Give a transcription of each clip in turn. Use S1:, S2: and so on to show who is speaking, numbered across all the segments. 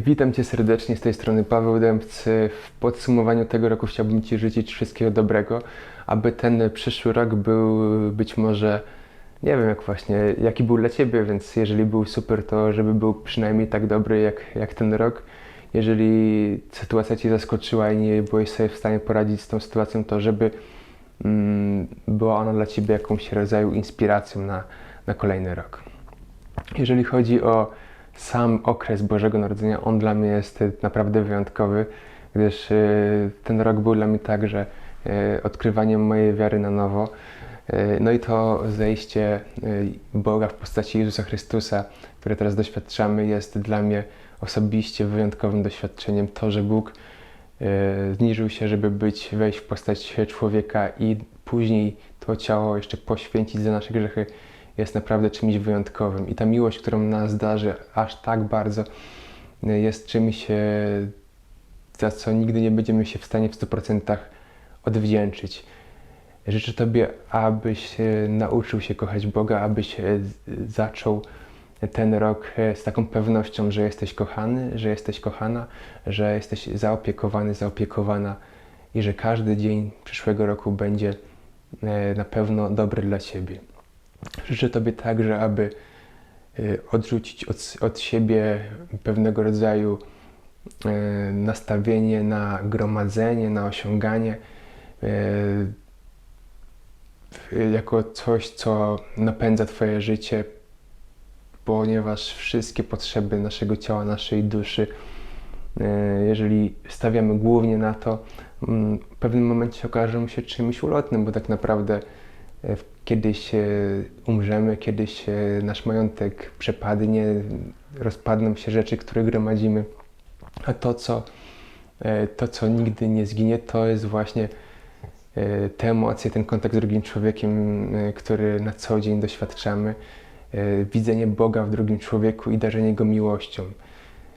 S1: Witam Cię serdecznie z tej strony Paweł Dębcy. W podsumowaniu tego roku chciałbym Ci życzyć wszystkiego dobrego, aby ten przyszły rok był być może, nie wiem jak właśnie, jaki był dla Ciebie, więc jeżeli był super, to żeby był przynajmniej tak dobry jak, jak ten rok. Jeżeli sytuacja Cię zaskoczyła i nie byłeś sobie w stanie poradzić z tą sytuacją, to żeby mm, była ona dla Ciebie jakąś rodzaju inspiracją na, na kolejny rok. Jeżeli chodzi o sam okres Bożego Narodzenia, on dla mnie jest naprawdę wyjątkowy, gdyż e, ten rok był dla mnie także e, odkrywaniem mojej wiary na nowo. E, No i to zejście Boga w postaci Jezusa Chrystusa, które teraz doświadczamy, jest dla mnie osobiście wyjątkowym doświadczeniem. To, że Bóg zniżył się, żeby być, wejść w postać człowieka i później to ciało jeszcze poświęcić za nasze grzechy, jest naprawdę czymś wyjątkowym. I ta miłość, którą nas darzy aż tak bardzo, y, jest czymś, e, za co nigdy nie będziemy się w stanie w 100% odwdzięczyć. Życzę Tobie, abyś e, nauczył się kochać Boga, abyś zaczął ten rok z taką pewnością, że jesteś kochany, że jesteś kochana, że jesteś zaopiekowany, zaopiekowana i że każdy dzień przyszłego roku będzie na pewno dobry dla Ciebie. Życzę Tobie także, aby y, odrzucić od, od siebie pewnego rodzaju y, nastawienie na gromadzenie, na osiąganie y, jako coś, co napędza Twoje życie, ponieważ wszystkie potrzeby naszego ciała, naszej duszy, jeżeli stawiamy głównie na to, mm, w pewnym momencie okażą się czymś ulotnym, bo tak naprawdę kiedyś e, umrzemy, kiedyś e, nasz majątek przepadnie, rozpadną się rzeczy, które gromadzimy, a to, co, e, to, co nigdy nie zginie, to jest właśnie e, te emocje, ten kontakt z drugim człowiekiem, e, który na co dzień doświadczamy, e, widzenie Boga w drugim człowieku i darzenie Go miłością.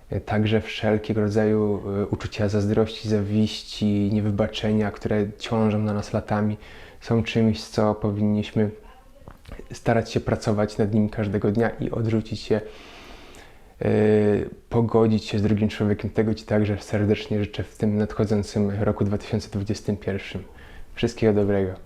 S1: E, Także wszelkiego rodzaju e, uczucia zazdrości, zawiści, niewybaczenia, które ciążą na nas latami, są czymś, co powinniśmy starać się pracować nad nim każdego dnia i odrzucić je, e, pogodzić się z drugim człowiekiem. Tego Ci także serdecznie życzę w tym nadchodzącym roku 2021. Wszystkiego dobrego.